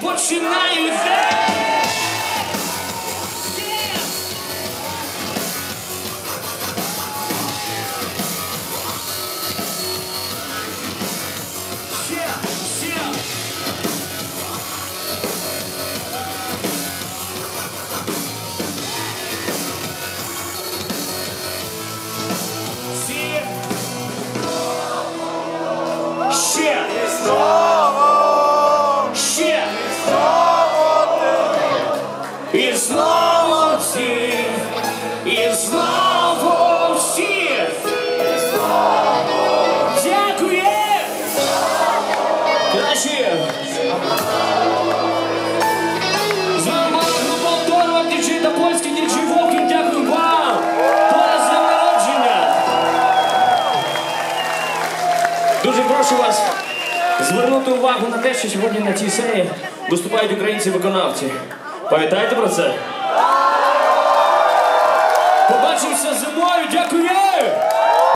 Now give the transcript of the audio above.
Починаємо! Ще. Ще. І знову всі. І знову всі. Дякую. Краще. З вами була група Оторва, діджей. Дякую вам. Пора з. Дуже прошу вас звернути увагу на те, що сьогодні на цій сцені виступають українці-виконавці. Пам'ятаєте про це? Побачимося зимою, дякую!